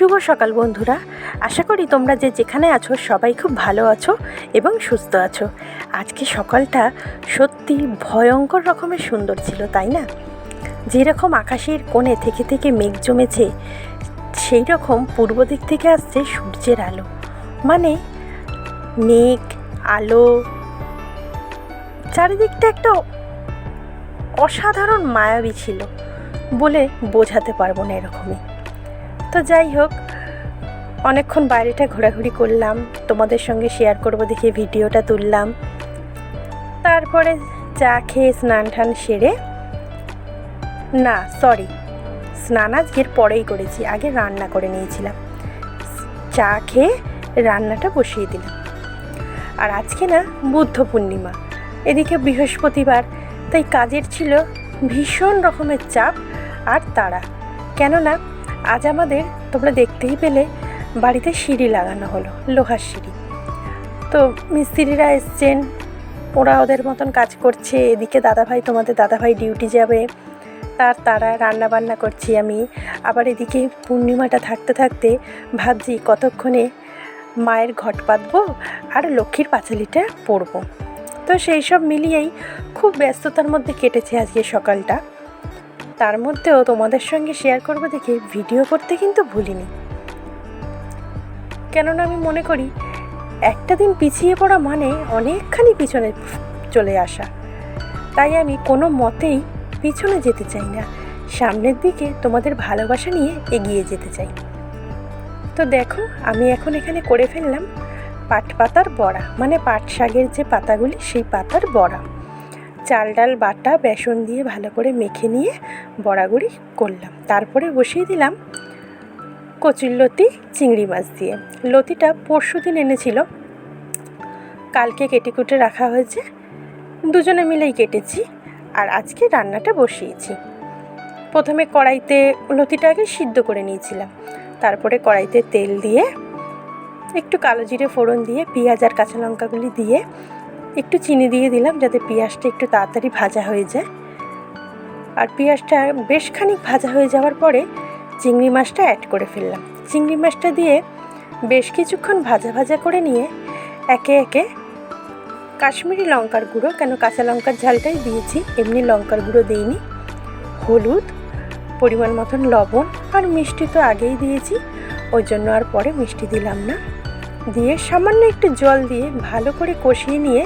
শুভ সকাল বন্ধুরা। আশা করি তোমরা যে যেখানে আছো সবাই খুব ভালো আছো এবং সুস্থ আছো। আজকে সকালটা সত্যি ভয়ঙ্কর রকমের সুন্দর ছিল, তাই না? যেরকম আকাশের কোণে থেকে থেকে মেঘ জমেছে সেই রকম পূর্ব দিক থেকে আসছে সূর্যের আলো। মানে মেঘ, আলো, চারিদিকটা একটা অসাধারণ মায়াবী ছিল বলে বোঝাতে পারব না এরকমই। তো যাই হোক, অনেকক্ষণ বাইরেটা ঘোরাঘুরি করলাম, তোমাদের সঙ্গে শেয়ার করব দেখে ভিডিওটা তুললাম। তারপরে চা খেয়ে স্নান টান সেরে, না সরি স্নান আজকের পরেই করেছি, আগে রান্না করে নিয়েছিলাম। চা খেয়ে রান্নাটা বসিয়ে দিলাম। আর আজকে না, বুদ্ধ পূর্ণিমা, এদিকে বৃহস্পতিবার, তাই কাজের ছিল ভীষণ রকমের চাপ আর তাড়া। কেননা আজ আমাদের তোমরা দেখতেই পেলে বাড়িতে সিঁড়ি লাগানো হলো, লোহার সিঁড়ি। তো মিস্ত্রিরা এসছেন, ওরা ওদের মতন কাজ করছে, এদিকে দাদাভাই, তোমাদের দাদাভাই ডিউটি যাবে, তার তারা রান্না বান্না করছি আমি। আবার এদিকে পূর্ণিমাটা থাকতে থাকতে ভাবছি কতক্ষণে মায়ের ঘট পাতবো আর লক্ষ্মীর পাঁচালিটা পরবো তো সেই সব মিলিয়েই খুব ব্যস্ততার মধ্যে কেটেছে আজকে সকালটা। তার মধ্যেও তোমাদের সঙ্গে শেয়ার করব দেখে ভিডিও করতে কিন্তু ভুলিনি। কেননা আমি মনে করি, একটা দিন পিছিয়ে পড়া মানে অনেকখানি পিছনে চলে আসা। তাই আমি কোনো মতেই পিছনে যেতে চাই না। সামনের দিকে তোমাদের ভালোবাসা নিয়ে এগিয়ে যেতে চাই। তো দেখো, আমি এখন এখানে করে ফেললাম পাট পাতার বড়া মানে পাট শাকের যে পাতাগুলি, সেই পাতার বড়া। চাল ডাল, বাটা, বেসন দিয়ে ভালো করে মেখে নিয়ে বড়াগুড়ি করলাম। তারপরে বসিয়ে দিলাম কচুর লতি, চিংড়ি মাছ দিয়ে। লতিটা পরশু দিন এনেছিল। কালকে কেটে কুটে রাখা হয়েছে। দুজনে মিলেই কেটেছি আর আজকে রান্নাটা বসিয়েছি। প্রথমে কড়াইতে লতিটাকে সিদ্ধ করে নিয়েছিলাম। তারপরে কড়াইতে তেল দিয়ে, একটু কালো জিরে ফোড়ন দিয়ে, পেঁয়াজ আর কাঁচা লঙ্কাগুলি দিয়ে একটু চিনি দিয়ে দিলাম যাতে পেঁয়াজটা একটু তাড়াতাড়ি ভাজা হয়ে যায়। আর পেঁয়াজটা বেশ খানিক ভাজা হয়ে যাওয়ার পরে চিংড়ি মাছটা অ্যাড করে ফেললাম। চিংড়ি মাছটা দিয়ে বেশ কিছুক্ষণ ভাজা ভাজা করে নিয়ে একে একে কাশ্মীরি লঙ্কার গুঁড়ো, কেন কাঁচা লঙ্কার ঝালটাই দিয়েছি, এমনি লঙ্কার গুঁড়ো দিইনি। হলুদ, পরিমাণ মতন লবণ, আর মিষ্টি তো আগেই দিয়েছি, ওই জন্য আর পরে মিষ্টি দিলাম না। দিয়ে সামান্য একটু জল দিয়ে ভালো করে কষিয়ে নিয়ে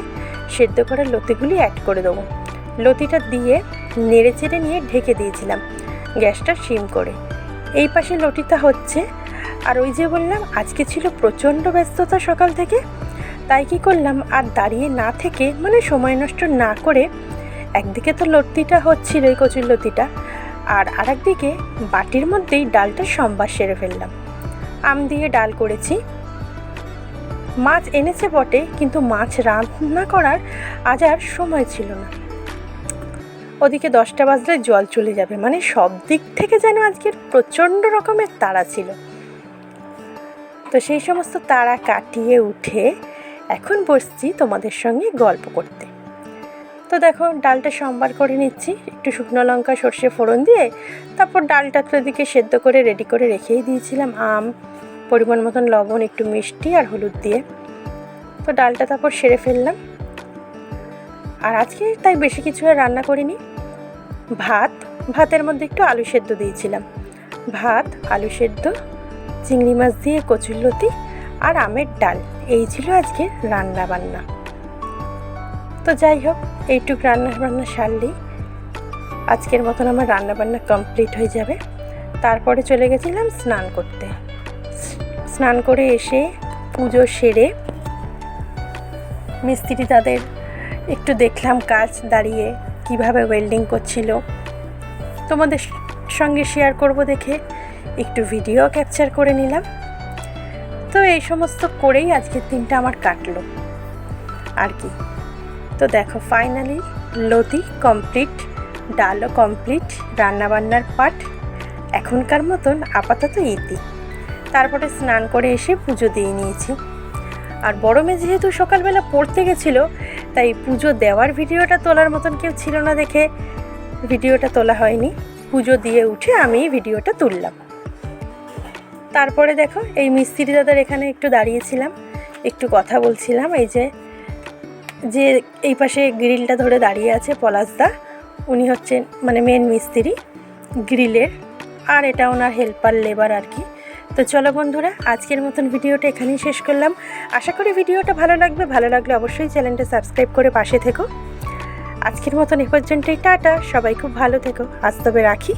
সেদ্ধ করা লতিগুলি অ্যাড করে দেবো। লতিটা দিয়ে নেড়ে চেড়ে নিয়ে ঢেকে দিয়েছিলাম গ্যাসটা সিম করে। এই পাশে লতিটা হচ্ছে, আর ওই যে বললাম, আজকে ছিল প্রচণ্ড ব্যস্ততা সকাল থেকে, তাই কি করলাম, আর দাঁড়িয়ে না থেকে মানে সময় নষ্ট না করে, একদিকে তো লতিটা হচ্ছিল, এই কচুর লতিটা, আর আরেকদিকে বাটির মধ্যেই ডালটা সম্বার সেরে ফেললাম। আম দিয়ে ডাল করেছি মাছ এনেছে বটে, কিন্তু মাছ রান্না করার আজ আর সময় ছিল না। ওদিকে দশটা বাজলে জল চলে যাবে মানে সব দিক থেকে যেন আজকের প্রচণ্ড রকমের তাড়া ছিল। তো সেই সমস্ত তাড়া কাটিয়ে উঠে এখন বসছি তোমাদের সঙ্গে গল্প করতে। তো দেখো, ডালটা সম্বার করে নিচ্ছি, একটু শুকনো লঙ্কা, সর্ষে ফোড়ন দিয়ে, তারপর ডালটা তো এদিকে সেদ্ধ করে রেডি করে রেখেই দিয়েছিলাম, আম পরিমাণ মতন লবণ, একটু মিষ্টি আর হলুদ দিয়ে। তো ডালটা তারপর সেরে ফেললাম। আর আজকে তাই বেশি কিছু আর রান্না করিনি। ভাত, ভাতের মধ্যে একটু আলু সেদ্ধ দিয়েছিলাম। ভাত, আলু সেদ্ধ, চিংড়ি মাছ দিয়ে কচুরলতি আর আমের ডাল। এই ছিল আজকে রান্না বান্না। তো যাই হোক, এইটুক রান্না বান্না সারলেই আজকের মতন আমার রান্না বান্না কমপ্লিট হয়ে যাবে। তারপরে চলে গেছিলাম স্নান করতে। স্নান করে এসে পুজো সেরে মিস্ত্রি তাদের একটু দেখলাম কাজ দাঁড়িয়ে কীভাবে ওয়েল্ডিং করছিল। তোমাদের সঙ্গে শেয়ার করব দেখে একটু ভিডিও ক্যাপচার করে নিলাম। তো এই সমস্ত করেই আজকের দিনটা আমার কাটলো। আর কি। তো দেখো ফাইনালি লতি কমপ্লিট ডালও কমপ্লিট রান্নাবান্নার পাট এখনকার মতন আপাতত ইতি। তারপরে স্নান করে এসে পুজো দিয়ে নিয়েছি। আর বড় মেয়ে যেহেতু সকালবেলা পড়তে গেছিল, তাই পুজো দেওয়ার ভিডিওটা তোলার মতন কেউ ছিল না দেখে ভিডিওটা তোলা হয়নি। পুজো দিয়ে উঠে আমি ভিডিওটা তুললাম। তারপরে দেখো, এই মিস্ত্রি দাদার এখানে একটু দাঁড়িয়েছিলাম, একটু কথা বলছিলাম, এই যে যে এই পাশে গ্রিলটা ধরে দাঁড়িয়ে আছে পলাশদা উনি হচ্ছেন মানে মেন মিস্ত্রি, গ্রিলের, আর এটা ওনার হেল্পার লেবার আর কি। তো চলো বন্ধুরা, আজকের মতন ভিডিওটা এখানেই শেষ করলাম। আশা করি ভিডিওটা ভালো লাগবে। ভালো লাগলে অবশ্যই চ্যানেলটা সাবস্ক্রাইব করে পাশে থেকো। আজকের মতন এ পর্যন্তই, টাটা। সবাই খুব ভালো থেকো। আজ তবে রাখি।